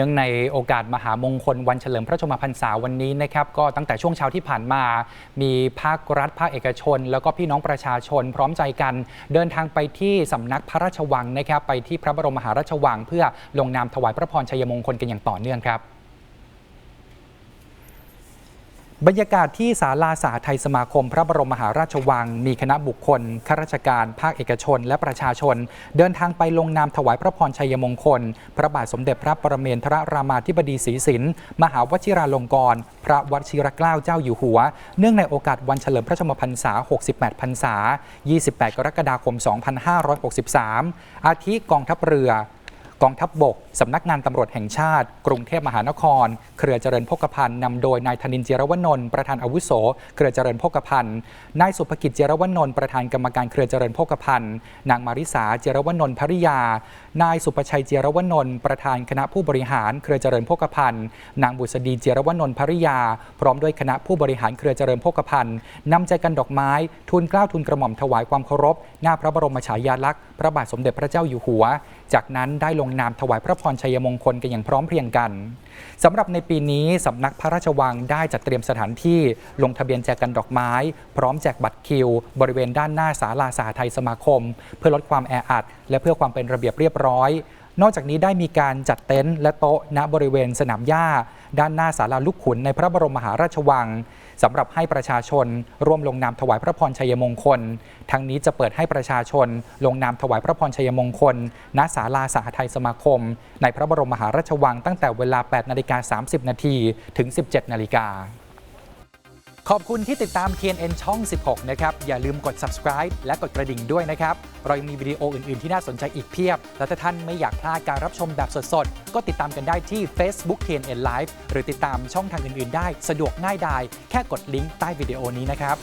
เนื่องในโอกาสมหามงคลวันเฉลิมพระชนมพรรษาวันนี้นะครับก็ตั้งแต่ช่วงเช้าที่ผ่านมา มีภาครัฐภาคเอกชน แล้วก็พี่น้องประชาชนพร้อมใจกัน เดินทางไปที่สำนักพระราชวังนะครับไปที่พระบรมมหาราชวัง เพื่อลงนามถวายพระพรชัยมงคลกันอย่างต่อเนื่องครับ บรรยากาศที่ศาลาสาไทยสมาคม พระบรมมหาราชวัง มีคณะบุคคลข้าราชการ ภาคเอกชน และประชาชน เดินทางไปลงนามถวายพระพรชัยมงคล พระบาทสมเด็จพระปรเมนทรรามาธิบดีศรีสินมหาวชิราลงกรณ์พระวชิรเกล้าเจ้าอยู่หัว เนื่องในโอกาสวันเฉลิมพระชนมพรรษา 68 พรรษา 28 กรกฎาคม 2563 อาทิกองทัพเรือ กองทัพบบก สำนักงานตำรวจแห่งชาติ กรุงเทพมหานคร เครือเจริญพกพันธ์นำโดยนายธนินเจรวนนท์ประธานอาวุโส เครือเจริญพกพันธ์นายสุภกิจเจรวนนท์ประธานกรรมการเครือเจริญพกพันธ์นางมาริสาเจรวนนท์ภริยา นายสุประชัยเจรวนนท์ประธานคณะผู้บริหาร เครือเจริญพกพันธ์นางบุษดีเจรวนนท์ภริยา พร้อมด้วยคณะผู้บริหารเครือเจริญพกพันธ์นำใจกันดอกไม้ทูลเกล้าทูลกระหม่อมถวายความเคารพ หน้าพระบรมฉายาลักษณ์พระบาทสมเด็จพระเจ้าอยู่หัว จากนั้นได้ลงนามถวายพระพรชัยมงคลกันอย่างพร้อมเพรียงกันสำหรับในปีนี้สำนักพระราชวังได้จัดเตรียมสถานที่ลงทะเบียนแจกกันดอกไม้ พร้อมแจกบัตรคิว บริเวณด้านหน้าศาลาสาไทยสมาคม เพื่อลดความแออัด และเพื่อความเป็นระเบียบเรียบร้อย นอกจากนี้ได้มีการจัดเต็นท์และโต๊ะณบริเวณสนามหญ้า ด้านหน้าศาลาลูกขุนในพระบรมมหาราชวังสำหรับให้ประชาชน ร่วมลงนามถวายพระพรชัยมงคล ทั้งนี้จะเปิดให้ประชาชน ลงนามถวายพระพรชัยมงคล ณศาลาสหไทยสมาคม ในพระบรมมหาราชวังตั้งแต่เวลา8นาฬิกา 30 นาทีถึง 17 นาฬิกาขอบคุณที่ติดตาม TNN ช่อง 16 นะครับ อย่าลืมกด subscribe และกดกระดิ่งด้วยนะครับ เรายังมีวิดีโออื่น ๆ ที่น่าสนใจอีกเพียบ และถ้าท่านไม่อยากพลาดการรับชมแบบสด ๆ ก็ติดตามกันได้ที่ Facebook TNN Live หรือติดตามช่องทางอื่น ๆ ได้ สะดวกง่ายดาย แค่กดลิงก์ใต้วิดีโอนี้นะครับ